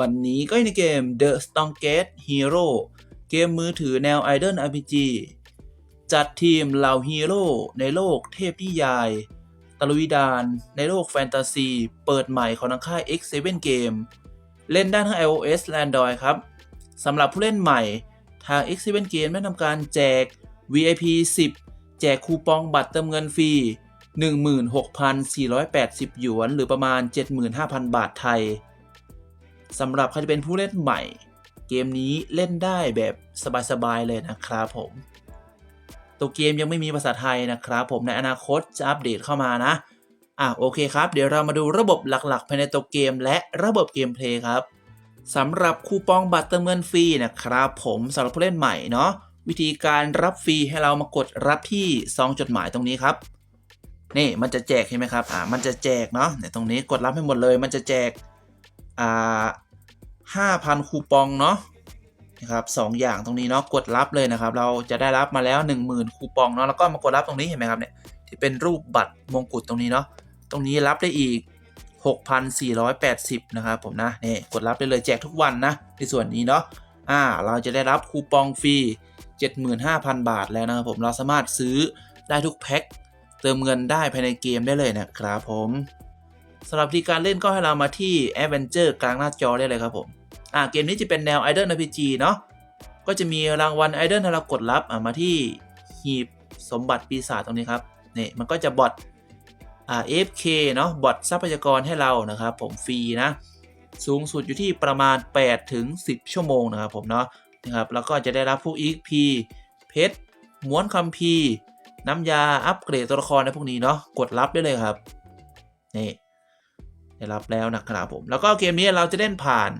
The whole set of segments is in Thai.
วันนี้ก็ในเกม The Strongest Hero เกมมือถือแนว Idol RPG จัดทีมเหล่าฮีโร่ในโลกเทพนิยาย ตะลุยดานในโลกแฟนตาซี เปิดใหม่ของทางค่าย X7 Game เล่นได้ทั้ง iOS และ Android ครับสำหรับผู้เล่นใหม่ทาง X7 Game ได้ทำการแจก VIP 10 แจกคูปองบัตรเติมเงินฟรี 16,480 หยวน หรือประมาณ 75,000 บาทไทย สำหรับใครจะเป็นผู้เล่นใหม่ เกมนี้เล่นได้แบบสบายๆเลยนะครับผม ตัวเกมยังไม่มีภาษาไทยนะครับผมในอนาคตจะอัปเดตเข้ามานะ อะโอเคครับ เดี๋ยวเรามาดูระบบหลักๆ ภายในตัวเกมและระบบเกมเพลย์ครับสำหรับคูปองบัตรเติมเงินฟรีนะครับผมสำหรับผู้เล่นใหม่เนาะวิธีการรับฟรีให้เรามากดรับที่ซองจดหมายตรงนี้ครับ นี่มันจะแจกเห็นไหมครับอ่ามันจะแจกเนาะเนี่ยตรงนี้กดรับให้หมดเลย มันจะแจกอ่า ห้าพันคูปองเนาะนะครับสองอย่างตรงนี้เนาะกดรับเลยนะครับ เราจะได้รับมาแล้ว 10,000 คูปองเนาะแล้วก็มากดรับตรงนี้เห็นไหมครับเนี่ยที่เป็นรูปบัตรมงกุฎตรงนี้เนาะตรงนี้รับได้อีก 6,480 นะครับผมนะนี่กดรับได้เลยแจกทุกวันนะในส่วนนี้เนาะอ่าเราจะได้รับคูปองฟรี 75,000 บาทแล้วนะครับผมเราสามารถซื้อได้ทุกแพ็คเติมเงินได้ภายในเกมได้เลยนะครับผม สำหรับวิธีการเล่นก็ให้เรามาที่ Adventure กลางหน้าจอได้เลยครับผม อ่าเกมนี้จะเป็นแนว Idol RPG เนาะก็จะมีรางวัล Idol ให้เรากดรับอ่ามาที่หีบสมบัติปีศาจตรงนี้ครับนี่มันก็จะบอทอ่า AFK เนาะบอททรัพยากรให้เรานะครับผมฟรีนะสูงสุดอยู่ที่ประมาณ 8 ถึง 10 ชั่วโมงนะครับผมเนาะนะครับแล้วก็จะได้รับพวก EXP เพชรม้วนคัมภีน้ำยาอัปเกรดตัวละครในพวกนี้เนาะกดรับได้เลยครับนี่ ได้รับแล้วนะครับผม แล้วก็เกมนี้เราจะเล่นผ่าน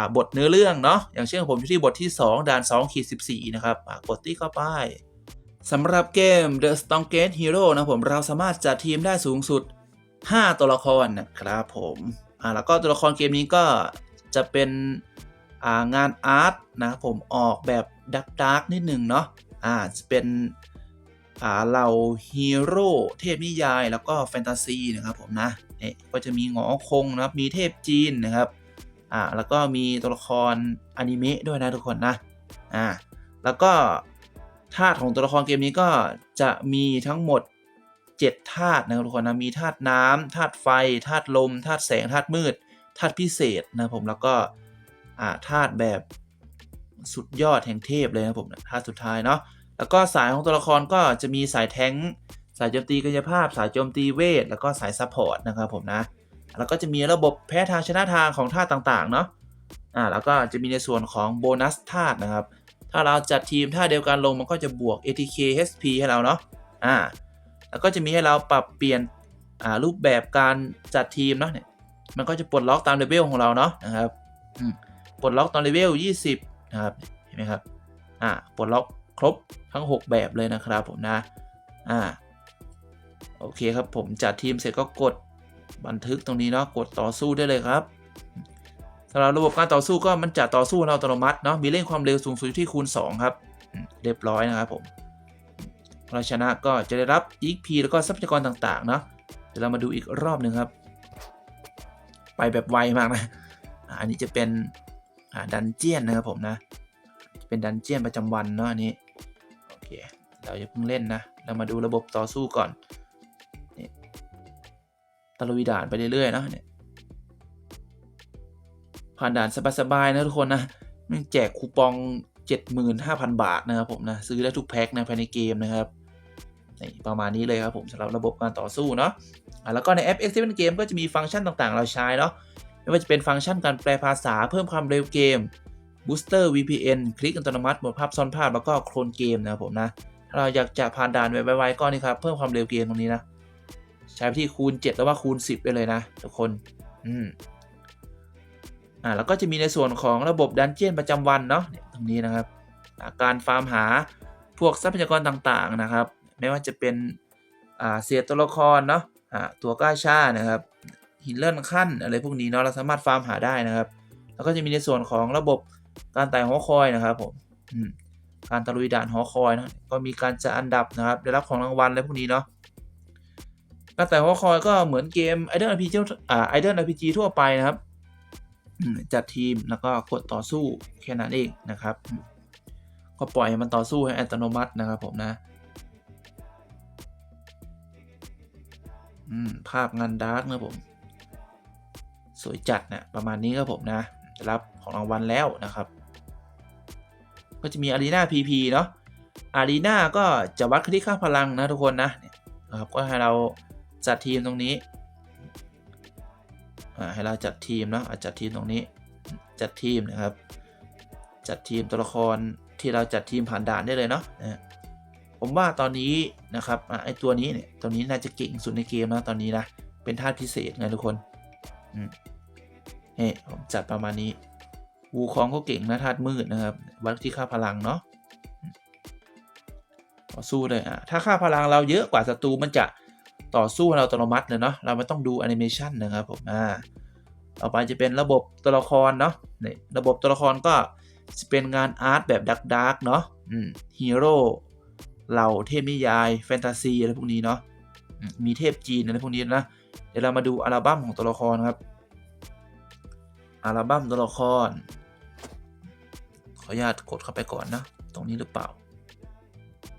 าบทเนื้อเรื่องเนาะอย่างเช่นผมอยู่ที่บทที่ 2 ด่าน2ขีด14 นะครับกดที่เข้าไปสำหรับเกม The Strongest Hero นะผมเราสามารถจัดทีมได้สูงสุด 5 ตัวละครนะครับผมอ่าแล้วก็ตัวละครเกมนี้ก็จะเป็นางานอาร์ตนะครับผมออกแบบดักดักนิดหนึ่งเนาะอ่าจะเป็นเหล่าฮีโร่เทพนิยาย แล้วก็แฟนตาซีนะครับผมนะ นี่ก็จะมีหงอคงนะครับ มีเทพจีนนะครับอ่าแล้วก็มีตัวละครอนิเมะด้วยนะทุกคนนะอ่าแล้วก็ธาตุของตัวละครเกมนี้ก็จะมีทั้งหมด7ธาตุนะครับทุกคนนะมีธาตุน้ำธาตุไฟธาตุลมธาตุแสงธาตุมืดธาตุพิเศษนะผมแล้วก็อ่าธาตุแบบสุดยอดแห่งเทพเลยนะผมธาตุสุดท้ายเนาะแล้วก็สายของตัวละครก็จะมีสายแท้ง สายโจมตีกายภาพ สายโจมตีเวท แล้วก็สายซัพพอร์ตนะครับผมนะ แล้วก็จะมีระบบแพ้ทางชนะทางของธาตุต่างๆเนาะ อ่า แล้วก็จะมีในส่วนของโบนัสธาตุนะครับ ถ้าเราจัดทีมท่าเดียวกันลงมันก็จะบวก ATK HP ให้เราเนาะ อ่า แล้วก็จะมีให้เราปรับเปลี่ยน อ่า รูปแบบการจัดทีมเนาะเนี่ย มันก็จะปลดล็อกตามเลเวลของเราเนาะนะครับ อืม ปลดล็อกตอนเลเวล 20 นะครับ เห็นไหมครับ อ่า ปลดล็อกครบทั้ง 6 แบบเลยนะครับผมนะ อ่า โอเคครับผมจัดทีมเสร็จก็กดบันทึกตรงนี้เนาะกดต่อสู้ได้เลยครับสำหรับระบบการต่อสู้ก็มันจะต่อสู้เราอัตโนมัติเนาะมีเร่งความเร็วสูงสุดที่คูณ 2 ครับ เรียบร้อยนะครับผมเราชนะก็จะได้รับ EXP แล้วก็ทรัพยากรต่างๆเนาะเดี๋ยวเรามาดูอีกรอบหนึ่งครับ ไปแบบไวมากนะอันนี้จะเป็นดันเจียนนะครับผมนะ เป็นดันเจียนประจำวันเนาะอันนี้โอเคเราจะเพิ่งเล่นนะ เรามาดูระบบต่อสู้ก่อน ตะลุยด่านไปเรื่อยๆนะเนี่ยผ่านด่านสบายๆนะทุกคนนะมันแจกคูปอง 75,000 บาทนะครับผมนะซื้อได้ทุกแพ็คนะภายในเกมนะครับนี่ประมาณนี้เลยครับผมสำหรับระบบการต่อสู้เนาะะแล้วก็ในแอป X7 Game ก็จะมีฟังก์ชันต่างๆ เราใช้เนาะไม่ว่าจะเป็นฟังก์ชันการแปลภาษาเพิ่มความเร็วเกม Booster VPN คลิกอัตโนมัติหมดภาพซ้อนภาพแล้วก็โคลนเกมนะครับผมนะถ้าเราอยากจะผ่านด่านไวๆก็นี่ครับเพิ่มความเร็วเกมตรงนี้นะ ใช้ไปที่คูณ 7 แล้วว่าคูณ 10 ไปเลยนะ ทุกคน อืม อ่า แล้วก็จะมีในส่วนของระบบดันเจียนประจำวันเนาะตรงนี้นะครับาการฟาร์มหาพวกทรัพยากรต่างๆนะครับ ไม่ว่าจะเป็น อ่า เสียตัวละครเนาะ อ่า ตัวก้าชานะครับ หินเลื่อนขั้นอะไรพวกนี้เนาะ เราสามารถฟาร์มหาได้นะครับ แล้วก็จะมีในส่วนของระบบการไต่หอคอยนะครับผม อืมการตะลุยด่านหอคอยนะ ก็มีการจัดอันดับนะครับ ได้รับของรางวัลอะไรพวกนี้เนาะ การแต่หัวคอยก็เหมือนเกม Idol RPG อ่า Idol RPG ทั่วไปนะครับ จัดทีมแล้วก็กดต่อสู้แค่นั้นเองนะครับ ก็ปล่อยให้มันต่อสู้ให้อัตโนมัตินะครับผมนะภาพงานดาร์กนะผม สวยจัดนะประมาณนี้ครับผมนะรับของรางวัลแล้วนะครับ ก็จะมี Arena PP เนาะ Arena ก็จะวัดคลิกค่าพลังนะทุกคนนะนะครับก็ให้เรา จัดทีมตรงนี้ให้เราจัดทีมเนาะอะจัดทีมตรงนี้ จัดทีมนะครับ จัดทีมตัวละครที่เราจัดทีมผ่านด่านได้เลยเนาะนะผมว่าตอนนี้นะครับไอตัวนี้เนี่ยตัวนี้น่าจะเก่งสุดในเกมนะตอนนี้นะเป็นธาตุพิเศษไงทุกคนเฮ้ผมจัดประมาณนี้วูคองก็เก่งนะธาตุมืดนะครับ วัดที่ค่าพลังเนาะสู้เลยอะถ้าค่าพลังเราเยอะกว่าศัตรูมันจะ ต่อสู้ให้เราอัตโนมัติเลยเนาะเราไม่ต้องดูแอนิเมชันนะครับผมอ่าต่อไปจะเป็นระบบตัวละครเนาะนี่ระบบตัวละครก็จะเป็นงานอาร์ตแบบดักดักเนาะอืมฮีโร่เหล่าเทพนิยาย แฟนตาซีอะไรพวกนี้เนาะมีเทพจีนอะไรพวกนี้นะ เดี๋ยวเรามาดูอัลบั้มของตัวละครครับอัลบั้มตัวละคร ขออนุญาตกดเข้าไปก่อนนะ ตรงนี้หรือเปล่า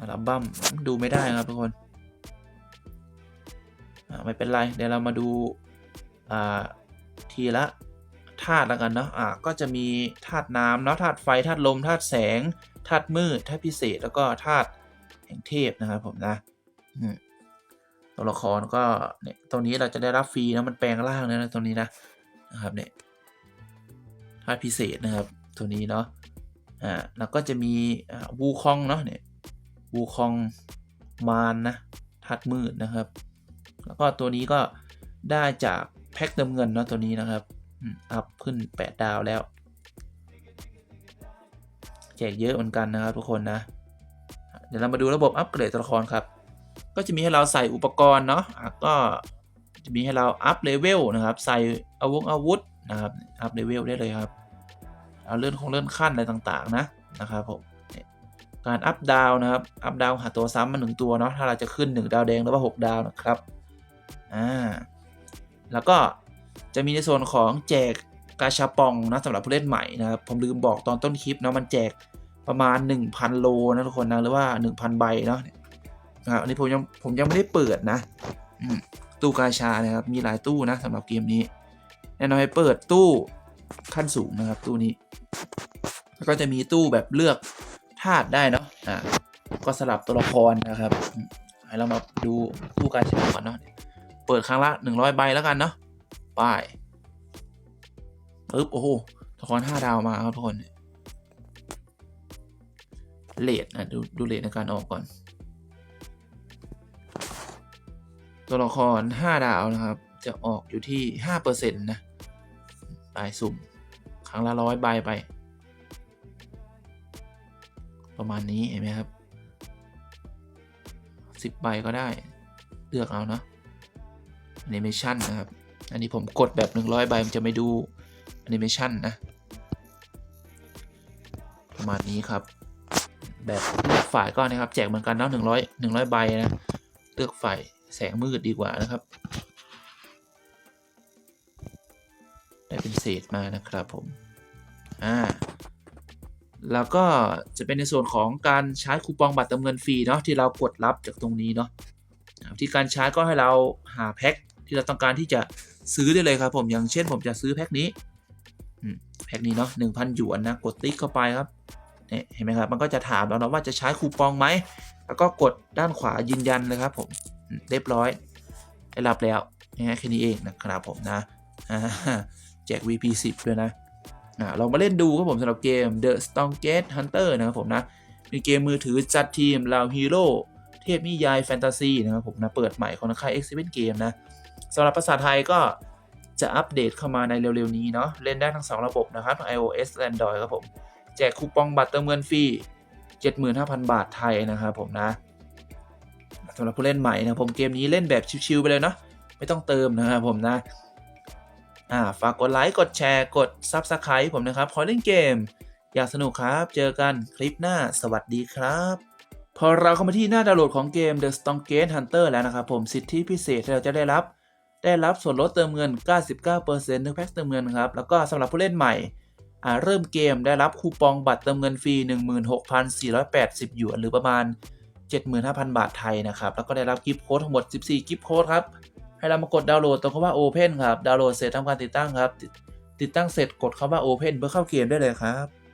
อัลบั้มดูไม่ได้ครับทุกคน ไม่เป็นไร เดี๋ยวเรามาดูทีละธาตุแล้วกันเนาะอ่าก็จะมีธาตุน้ำเนาะธาตุไฟธาตุลมธาตุแสงธาตุมืดธาตุพิเศษ แล้วก็ธาตุแห่งเทพนะครับผมนะตัวละครก็เนี่ยตรงนี้เราจะได้รับฟรีนะมันแปลงร่างนะตรงนี้นะนะครับเนี่ยธาตุพิเศษนะครับ ตัวนี้เนาะอ่าแล้วก็จะมีวูคองเนาะเนี่ยวูคองมานนะธาตุมืดนะครับ แล้วก็ตัวนี้ก็ได้จากแพ็คเติมเงินเนาะตัวนี้นะครับอัพขึ้น 8 ดาวแล้ว แจกเยอะเหมือนกันนะครับทุกคนนะ เดี๋ยวเรามาดูระบบอัปเกรดตัวละครครับ ก็จะมีให้เราใส่อุปกรณ์เนาะก็จะมีให้เราอัพเลเวลนะครับ ใส่อาวุธอาวุธนะครับ อัพเลเวลได้เลยครับ เอาเลื่อนของเลื่อนขั้นอะไรต่างๆนะนะครับผมการอัพดาวนะครับ อัพดาวหาตัวซ้ำมาหนึ่งตัวเนาะ ถ้าเราจะขึ้น 1 ดาวแดงหรือว่า 6 ดาวนะครับ อ่าแล้วก็จะมีในส่วนของแจกกาชาปองนะสำหรับผู้เล่นใหม่นะครับผมลืมบอกตอนต้นคลิปเนาะมันแจกประมาณ 1,000 โลนะทุกคนนะหรือว่า 1,000 ใบเนาะนะครับอันนี้ผมยังผมยังไม่ได้เปิดนะตู้กาชานะครับมีหลายตู้นะสำหรับเกมนี้แนะนำให้เปิดตู้ขั้นสูงนะครับตู้นี้ แล้วก็จะมีตู้แบบเลือกธาตุได้เนาะอ่าก็สลับตัวละครนะครับ ให้เรามาดูตู้กาชาก่อนเนาะ เปิดครั้งละ 100 ใบแล้วกันเนาะป้ายปึ๊บโอ้โหละคร5ดาวมาครับทุกคนเลทนะดูดูเลทในการออกก่อน ตัวละคร 5 ดาวนะครับ จะออกอยู่ที่ 5%นะปลายสุ่ม ครั้งละร้อยใบไป ประมาณนี้เห็นไหมครับ 10 ใบก็ได้ เลือกเอาเนาะ แอนิเมชันนะครับ อันนี้ผมกดแบบ 100 ใบมันจะไม่ดูแอนิเมชันนะ ประมาณนี้ครับ แบบเลือกฝ่ายก็นะครับ แจกเหมือนกันเนาะ100 100ใบนะ เลือกฝ่ายแสงมืดดีกว่านะครับ ได้เป็นเศษมานะครับผม อ่า แล้วก็จะเป็นในส่วนของการใช้คูปองบัตรเติมเงินฟรีเนาะที่เรากดรับจากตรงนี้เนาะที่การใช้ก็ให้เราหาแพ็ค ที่เราต้องการที่จะซื้อได้เลยครับผมอย่างเช่นผมจะซื้อแพ็คนี้แพ็คนี้เนาะหนึ่งพันหยวนนะกดติ๊กเข้าไปครับเนี่ยเห็นไหมครับมันก็จะถามเรานะว่าจะใช้คูปองไหมแล้วก็กดด้านขวายืนยันเลยครับผมเรียบร้อยได้รับแล้วนะแค่นี้เองนะครับผมนะแจก VP 10ด้วยนะอ่าลองมาเล่นดูครับผมสำหรับเกม The Stronget Hunter นะครับผมนะเป็นเกมมือถือจัดทีมลาวฮีโร่เทพนิยายแฟนตาซีนะครับผมนะเปิดใหม่ของค่าย X7 Game นะ สำหรับภาษาไทยก็จะอัปเดตเข้ามาในเร็วๆนี้เนาะเล่นได้ทั้ง 2 ระบบนะครับ iOS และ Android ครับผม แจกคูปองบัตรเติมเงินฟรี 75,000 บาทไทยนะครับผมนะสำหรับผู้เล่นใหม่นะผมเกมนี้เล่นแบบชิวๆไปเลยเนาะไม่ต้องเติมนะครับผมนะอ่าฝากกดไลค์กดแชร์กด Subscribe ผมนะครับขอเล่นเกม อยากสนุกครับ เจอกันคลิปหน้าสวัสดีครับพอเราเข้ามาที่หน้าดาวน์โหลดของเกม The Strongest Hunter แล้วนะครับผมสิทธิพิเศษที่เราจะได้รับ ได้รับส่วนลดเติมเงิน 99%ทุกแพ็กเติมเงินครับ แล้วก็สำหรับผู้เล่นใหม่เริ่มเกมได้รับคูปองบัตรเติมเงินฟรี 16,480 หยวน หรือประมาณ 75,000 บาทไทยนะครับ แล้วก็ได้รับกิฟต์โค้ดทั้งหมด 14 กิฟต์โค้ดครับ ให้เรามากดดาวน์โหลดตรงคำว่า Open ครับ ดาวน์โหลดเสร็จทำการติดตั้งครับ ติดติดตั้งเสร็จกดคำว่า Open เพื่อเข้าเกมได้เลยครับ